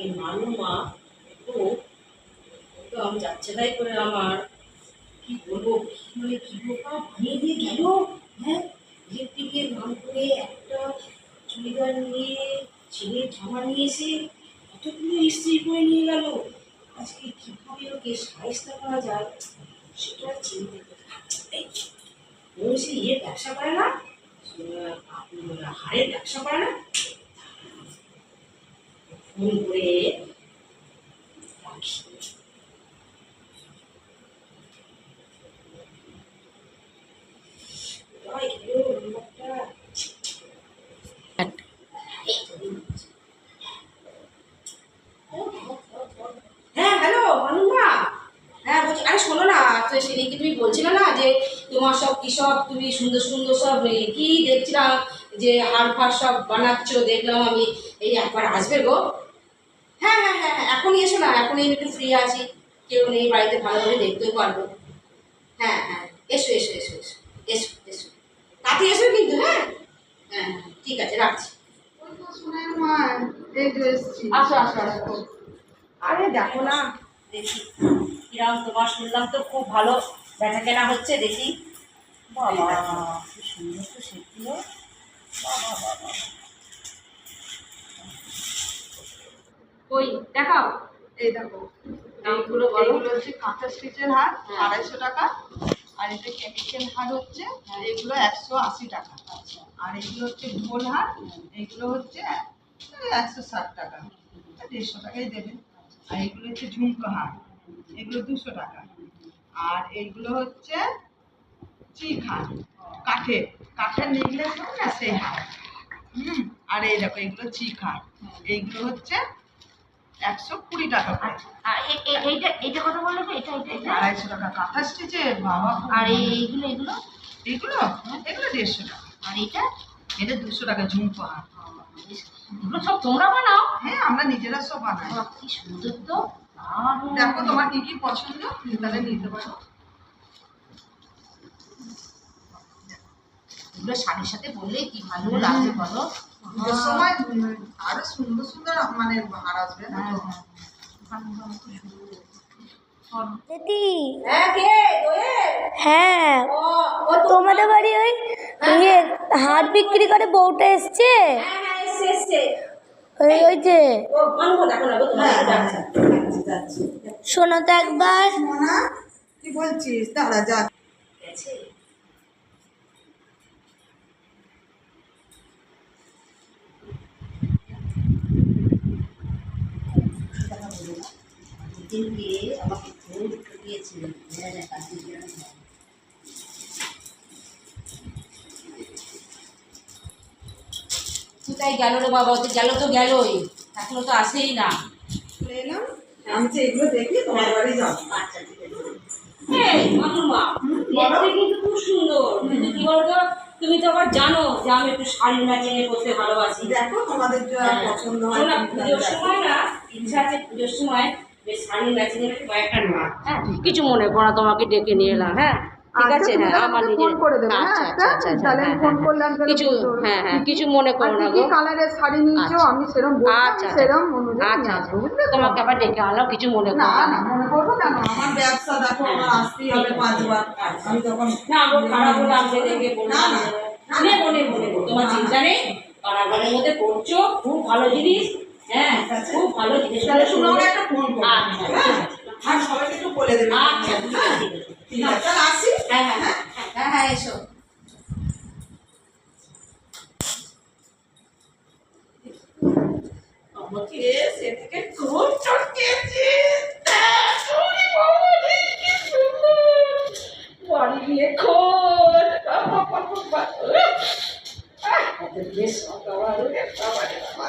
এই মানু মা তো একদম যাচ্ছে তাই করে আমার কি বলব কি মানে কি বোকা বানিয়ে দিয়ে গেল। হ্যাঁ ইলেকট্রিকের নাম করে একটা চুড়িদার নিয়ে ছেলের জামা নিয়ে এসে কতগুলো ইস্ত্রি করে নিয়ে গেল। আজকে কীভাবে ওকে সাহিস্তা করা যায় সেটা চিন্তা ও সে ইয়ে ব্যবসা করে না আহ, হাড়ের ব্যবসা করে না? ফোন করে রাখি? হ্যাঁ হ্যালো মানুমা হ্যাঁ বলছি, আরে শোনো না, তো সেদিনকে তুমি বলছিলে না যে তোমার সব কী সব তুমি সুন্দর সুন্দর সব কি দেখছিলাম, যে হাড় ফাড় সব বানাচ্ছ, দেখলাম আমি, এই একবার আসবে গো হ্যাঁ হ্যাঁ হ্যাঁ হ্যাঁ এখনই এসো না এখনই আমি একটু ফ্রি আছি। কেউ নেই বাড়িতে ভালোভাবে দেখতেও পারব। হ্যাঁ হ্যাঁ এসো এসো এসো এসো এসো এসো। তাতে এসো কিন্তু হ্যাঁ? হ্যাঁ হ্যাঁ, ঠিক আছে রাখছি। আসো আসো আসো। আরে দেখো না। দেখি কিরম তোমার শুনলাম তো খুব ভালো। বেচা কেনা হচ্ছে দেখি। বাবা সুন্দর তো সেগুলো বাবা বাবা কই দেখাও এই দেখো বলো। এইগুলো হচ্ছে কাঁচা স্টিচের হার হ্যাঁ। আড়াইশো টাকা। আর এটা কেমিক্যাল হার হচ্ছে হ্যাঁ। এগুলো একশো আশি টাকা। আচ্ছা। আর এগুলো হচ্ছে ঢোল হার এগুলো হচ্ছে একশো ষাট টাকা। দেড়শো টাকাই দেবেন আর এগুলো হচ্ছে ঝুমকো হার এগুলো দুশো টাকা। আর এইগুলো হচ্ছে চিক হার কাঠের কাঠের নেকলেস হয় না সেই হার। হুম আর এই দেখো এগুলো চিক হার। এইগুলো হচ্ছে একশো কুড়ি টাকা এইটা এইটা কথা বলল এটা আড়াইশো টাকা। কাঁথা বাবা। আর এইগুলো এগুলো এগুলো এগুলো দেড়শো টাকা। আর এইটা? এটা দুশো টাকা ঝুমকো হার। এগুলো সব তোমরা বানাও? হ্যাঁ আমরা নিজেরা সব বানাই। কি সুন্দর তো। দেখো তোমার কি কি পছন্দ? তাহলে নিতে পারো। এগুলো শাড়ির সাথে বললে কি ভালো লাগবে বলো? পুজোর সময় আরও সুন্দর সুন্দর মানে হার আসবে না হ্যাঁ? হ্যাঁ। দিদি। হ্যাঁ হ্যাঁ। তোমাদের বাড়ি ওই ইয়ে হাট বিক্রি করে বউটা এসছে? হ্যাঁ হ্যাঁ ওই যে হ্যাঁ। শোনো তো একবার। কি বলছিস? দাঁড়া যা। দিনকে আমাকে ফোন ঠকিয়েছিলেন কোথায় গেল রে বাবা? ওতে গেল তো গেলই। এখনও তো আসেই না। আমি তো এগুলো দেখি তোমার বাড়ি যাব। আচ্ছা তুমি তো আবার জানো যে আমি একটু শাড়ি ম্যাচিং এ করতে ভালোবাসি। দেখো তোমাদের হ্যাঁ। পছন্দ হয় না, পুজোর সময় না ইচ্ছা আছে পুজোর সময় হ্যাঁ কিছু মনে করো না, তোমাকে ডেকে নিয়ে এলাম হ্যাঁ? ঠিক আচ্ছা, আছে হ্যাঁ আমার নিজের করে দেবে, হ্যাঁ, আচ্ছা আচ্ছা আচ্ছা আচ্ছা তাহলে আমি হ্যাঁ, ফোন হ্যাঁ, করলে আমি তাহলে কিছু হ্যাঁ হ্যাঁ কিছু মনে করো না গো। কালারের শাড়ি নিচ্ছো আচ্ছা। আমি সেরকম আচ্ছা আচ্ছা। সেরকম আচ্ছা আচ্ছা। বুঝলে তোমাকে আবার ডেকে আনলাম কিছু মনে করো না। মনে করব কেন? আমার ব্যবসা দেখো আমার আসতেই হবে পাঁচবার আমি তখন না আমার খারাপ হলো আমি দেখে বললাম না। মনে মনে মনে তোমার চিন্তা নেই কারাগারের মধ্যে করছ খুব ভালো জিনিস হ্যাঁ খুব ভালো জিনিস। তাহলে শুনো আমাকে একটা ফোন করো। আচ্ছা, আর সবাইকে একটু বলে দেবে। আচ্ছা ঠিক আছে, তাহলে আসি। হ্যাঁ হ্যাঁ হ্যাঁ। হ্যাঁ হ্যাঁ এসো। আমাকে সে থেকে খুব চটকেছে। বাড়ি গিয়ে খোল বাবা, বাবা, বাবা। বেশ বাবা বাবা।